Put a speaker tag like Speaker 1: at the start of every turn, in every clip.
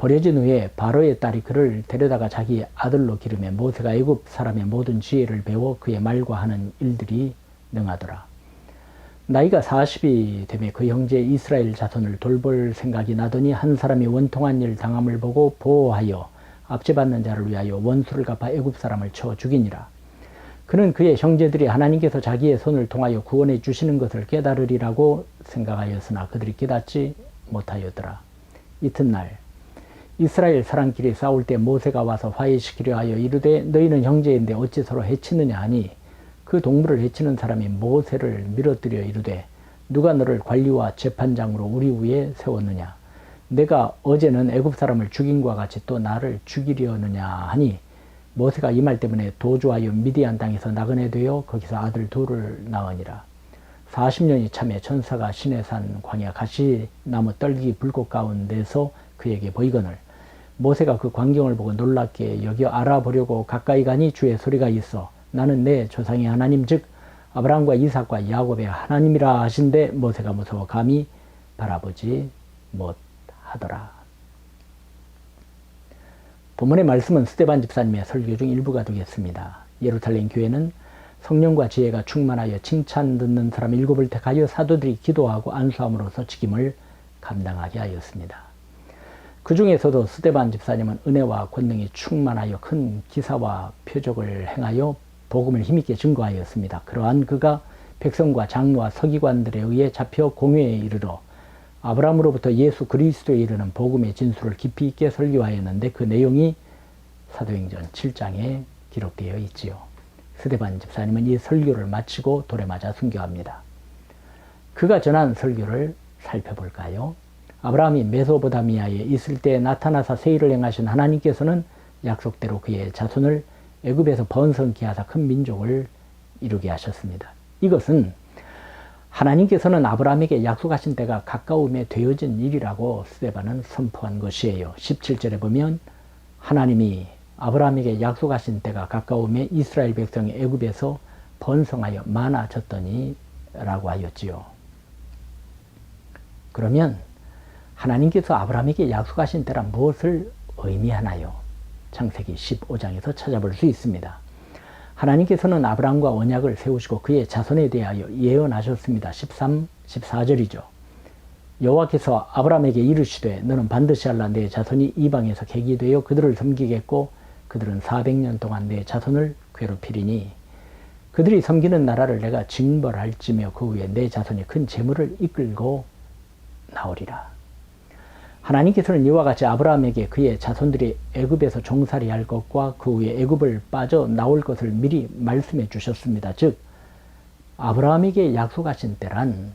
Speaker 1: 버려진 후에 바로의 딸이 그를 데려다가 자기 아들로 기르며 모세가 애굽 사람의 모든 지혜를 배워 그의 말과 하는 일들이 능하더라. 나이가 40이 되매 그 형제 이스라엘 자손을 돌볼 생각이 나더니 한 사람이 원통한 일 당함을 보고 보호하여 압제받는 자를 위하여 원수를 갚아 애굽 사람을 쳐 죽이니라. 그는 그의 형제들이 하나님께서 자기의 손을 통하여 구원해 주시는 것을 깨달으리라고 생각하였으나 그들이 깨닫지 못하였더라. 이튿날 이스라엘 사람끼리 싸울 때 모세가 와서 화해시키려 하여 이르되 너희는 형제인데 어찌 서로 해치느냐 하니 그 동물을 해치는 사람이 모세를 밀어뜨려 이르되 누가 너를 관리와 재판장으로 우리 위에 세웠느냐? 내가 어제는 애굽 사람을 죽인과 같이 또 나를 죽이려느냐 하니 모세가 이 말 때문에 도주하여 미디안 땅에서 나그네 되어 거기서 아들 둘을 낳으니라. 40년이 참에 천사가 시내산 광야 가시 나무 떨기 불꽃 가운데서 그에게 보이거늘 모세가 그 광경을 보고 놀랍게 여겨 알아보려고 가까이 가니 주의 소리가 있어 나는 내 조상의 하나님 즉 아브라함과 이삭과 야곱의 하나님이라 하신데 모세가 무서워 감히 바라보지 못하더라. 본문의 말씀은 스테반 집사님의 설교 중 일부가 되겠습니다. 예루살렘 교회는 성령과 지혜가 충만하여 칭찬 듣는 사람 일곱을 택하여 사도들이 기도하고 안수함으로써 직임을 감당하게 하였습니다. 그 중에서도 스테반 집사님은 은혜와 권능이 충만하여 큰 기사와 표적을 행하여 복음을 힘있게 증거하였습니다. 그러한 그가 백성과 장로와 서기관들에 의해 잡혀 공회에 이르러 아브라함으로부터 예수 그리스도에 이르는 복음의 진수를 깊이 있게 설교하였는데 그 내용이 사도행전 7장에 기록되어 있지요. 스데반 집사님은 이 설교를 마치고 돌에 맞아 순교합니다. 그가 전한 설교를 살펴볼까요? 아브라함이 메소보다미아에 있을 때 나타나사 세일을 행하신 하나님께서는 약속대로 그의 자손을 애굽에서 번성케 하사 큰 민족을 이루게 하셨습니다. 이것은 하나님께서는 아브라함에게 약속하신 때가 가까움에 되어진 일이라고 스데반은 선포한 것이에요. 17절에 보면 하나님이 아브라함에게 약속하신 때가 가까움에 이스라엘 백성이 애굽에서 번성하여 많아졌더니 라고 하였지요. 그러면 하나님께서 아브라함에게 약속하신 때란 무엇을 의미하나요? 창세기 15장에서 찾아볼 수 있습니다. 하나님께서는 아브라함과 언약을 세우시고 그의 자손에 대하여 예언하셨습니다. 13, 14절이죠. 여호와께서 아브라함에게 이르시되 너는 반드시 알라 내 자손이 이방에서 객이 되어 그들을 섬기겠고 그들은 400년 동안 내 자손을 괴롭히리니 그들이 섬기는 나라를 내가 징벌할지며 그 후에 내 자손이 큰 재물을 이끌고 나오리라. 하나님께서는 이와 같이 아브라함에게 그의 자손들이 애굽에서 종살이할 것과 그 후에 애굽을 빠져 나올 것을 미리 말씀해 주셨습니다. 즉 아브라함에게 약속하신 때란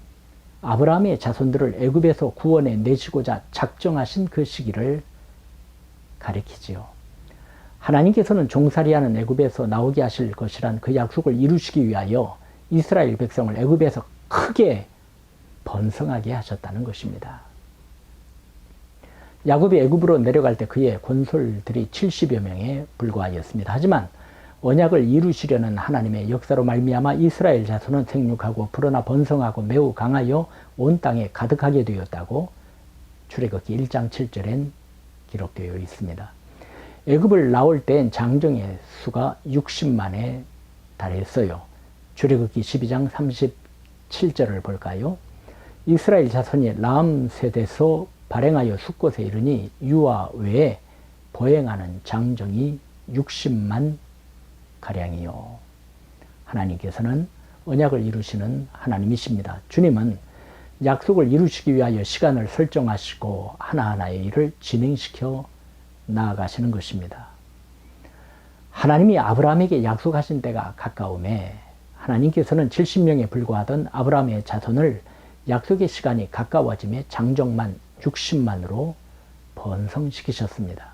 Speaker 1: 아브라함의 자손들을 애굽에서 구원해 내시고자 작정하신 그 시기를 가리키지요. 하나님께서는 종살이하는 애굽에서 나오게 하실 것이란 그 약속을 이루시기 위하여 이스라엘 백성을 애굽에서 크게 번성하게 하셨다는 것입니다. 야곱이 애굽으로 내려갈 때 그의 권솔들이 70여 명에 불과하였습니다. 하지만 언약을 이루시려는 하나님의 역사로 말미암아 이스라엘 자손은 생육하고 불어나 번성하고 매우 강하여 온 땅에 가득하게 되었다고 출애굽기 1장 7절엔 기록되어 있습니다. 애굽을 나올 땐 장정의 수가 60만에 달했어요. 출애굽기 12장 37절을 볼까요? 이스라엘 자손이 람 세대서 발행하여 숫곳에 이르니 유아 외에 보행하는 장정이 60만 가량이요. 하나님께서는 언약을 이루시는 하나님이십니다. 주님은 약속을 이루시기 위하여 시간을 설정하시고 하나하나의 일을 진행시켜 나아가시는 것입니다. 하나님이 아브라함에게 약속하신 때가 가까움에 하나님께서는 70명에 불과하던 아브라함의 자손을 약속의 시간이 가까워짐에 장정만 60만으로 번성시키셨습니다.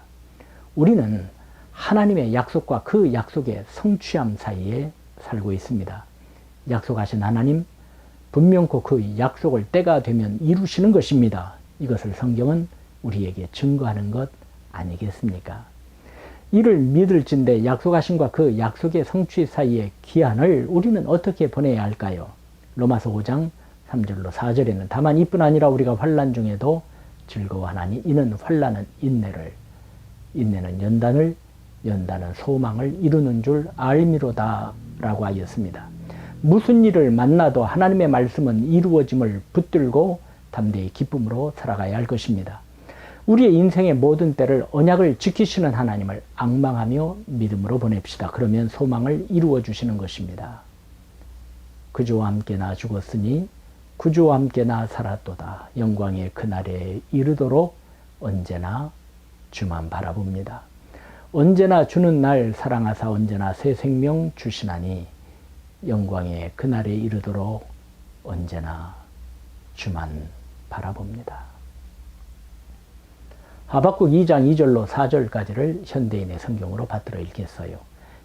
Speaker 1: 우리는 하나님의 약속과 그 약속의 성취함 사이에 살고 있습니다. 약속하신 하나님, 분명코 그 약속을 때가 되면 이루시는 것입니다. 이것을 성경은 우리에게 증거하는 것 아니겠습니까? 이를 믿을진데 약속하신과 그 약속의 성취 사이의 기한을 우리는 어떻게 보내야 할까요? 로마서 5장 3절로 4절에는 다만 이뿐 아니라 우리가 환란 중에도 즐거워하나니 이는 환란은 인내를 인내는 연단을 연단은 소망을 이루는 줄 알미로다라고 하였습니다. 무슨 일을 만나도 하나님의 말씀은 이루어짐을 붙들고 담대히 기쁨으로 살아가야 할 것입니다. 우리의 인생의 모든 때를 언약을 지키시는 하나님을 악망하며 믿음으로 보냅시다. 그러면 소망을 이루어 주시는 것입니다. 그주와 함께 나 죽었으니 구주와 함께 나 살았도다. 영광의 그날에 이르도록 언제나 주만 바라봅니다. 언제나 주는 날 사랑하사 언제나 새 생명 주시나니 영광의 그날에 이르도록 언제나 주만 바라봅니다. 하박국 2장 2절로 4절까지를 현대인의 성경으로 받들어 읽겠어요.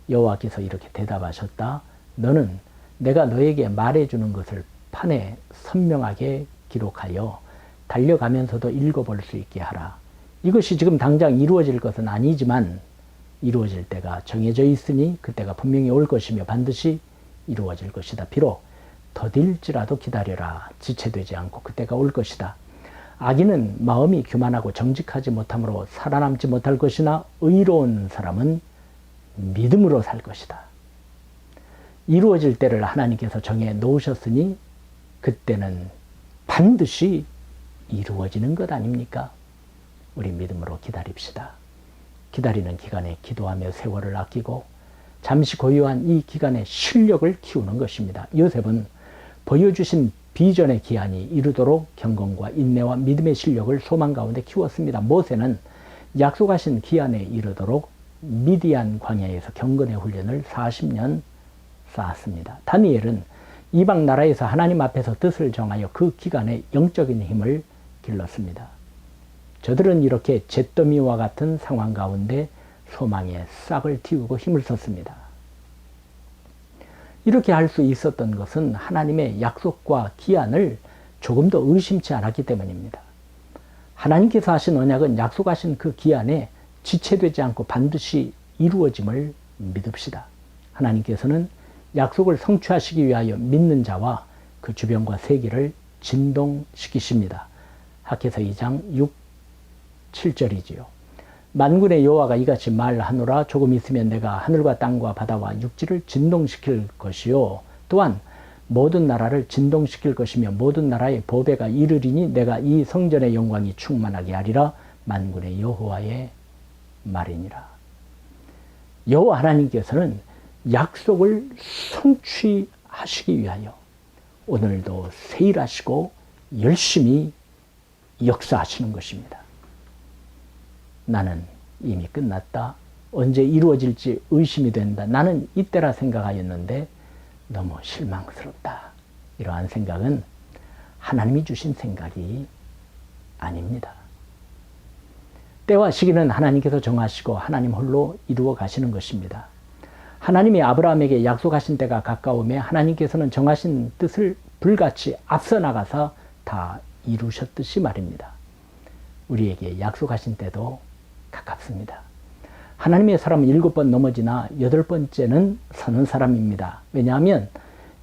Speaker 1: 여호와께서 이렇게 대답하셨다. 너는 내가 너에게 말해주는 것을 판에 선명하게 기록하여 달려가면서도 읽어볼 수 있게 하라. 이것이 지금 당장 이루어질 것은 아니지만 이루어질 때가 정해져 있으니 그때가 분명히 올 것이며 반드시 이루어질 것이다. 비록 더딜지라도 기다려라. 지체되지 않고 그때가 올 것이다. 악인은 마음이 교만하고 정직하지 못함으로 살아남지 못할 것이나 의로운 사람은 믿음으로 살 것이다. 이루어질 때를 하나님께서 정해 놓으셨으니 그때는 반드시 이루어지는 것 아닙니까? 우리 믿음으로 기다립시다. 기다리는 기간에 기도하며 세월을 아끼고 잠시 고요한 이 기간에 실력을 키우는 것입니다. 요셉은 보여주신 비전의 기한이 이르도록 경건과 인내와 믿음의 실력을 소망 가운데 키웠습니다. 모세는 약속하신 기한에 이르도록 미디안 광야에서 경건의 훈련을 40년 쌓았습니다. 다니엘은 이방 나라에서 하나님 앞에서 뜻을 정하여 그 기간에 영적인 힘을 길렀습니다. 저들은 이렇게 잿더미와 같은 상황 가운데 소망의 싹을 틔우고 힘을 썼습니다. 이렇게 할 수 있었던 것은 하나님의 약속과 기한을 조금 더 의심치 않았기 때문입니다. 하나님께서 하신 언약은 약속하신 그 기한에 지체되지 않고 반드시 이루어짐을 믿읍시다. 하나님께서는 약속을 성취하시기 위하여 믿는 자와 그 주변과 세계를 진동시키십니다. 학계서 2장 6, 7절이지요. 만군의 여호와가 이같이 말하노라 조금 있으면 내가 하늘과 땅과 바다와 육지를 진동시킬 것이요 또한 모든 나라를 진동시킬 것이며 모든 나라의 보배가 이르리니 내가 이 성전의 영광이 충만하게 하리라 만군의 여호와의 말이니라. 여호와 하나님께서는 약속을 성취하시기 위하여 오늘도 세일하시고 열심히 역사하시는 것입니다. 나는 이미 끝났다. 언제 이루어질지 의심이 된다. 나는 이때라 생각하였는데 너무 실망스럽다. 이러한 생각은 하나님이 주신 생각이 아닙니다. 때와 시기는 하나님께서 정하시고 하나님 홀로 이루어 가시는 것입니다. 하나님이 아브라함에게 약속하신 때가 가까움에 하나님께서는 정하신 뜻을 불같이 앞서 나가서 다 이루셨듯이 말입니다. 우리에게 약속하신 때도 가깝습니다. 하나님의 사람은 일곱 번 넘어지나 여덟 번째는 서는 사람입니다. 왜냐하면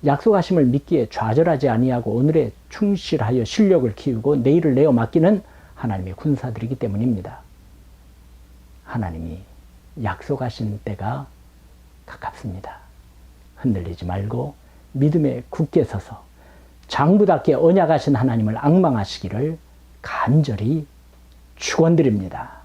Speaker 1: 약속하심을 믿기에 좌절하지 아니하고 오늘에 충실하여 실력을 키우고 내일을 내어 맡기는 하나님의 군사들이기 때문입니다. 하나님이 약속하신 때가 가깝습니다. 흔들리지 말고 믿음에 굳게 서서 장부답게 언약하신 하나님을 악망하시기를 간절히 축원드립니다.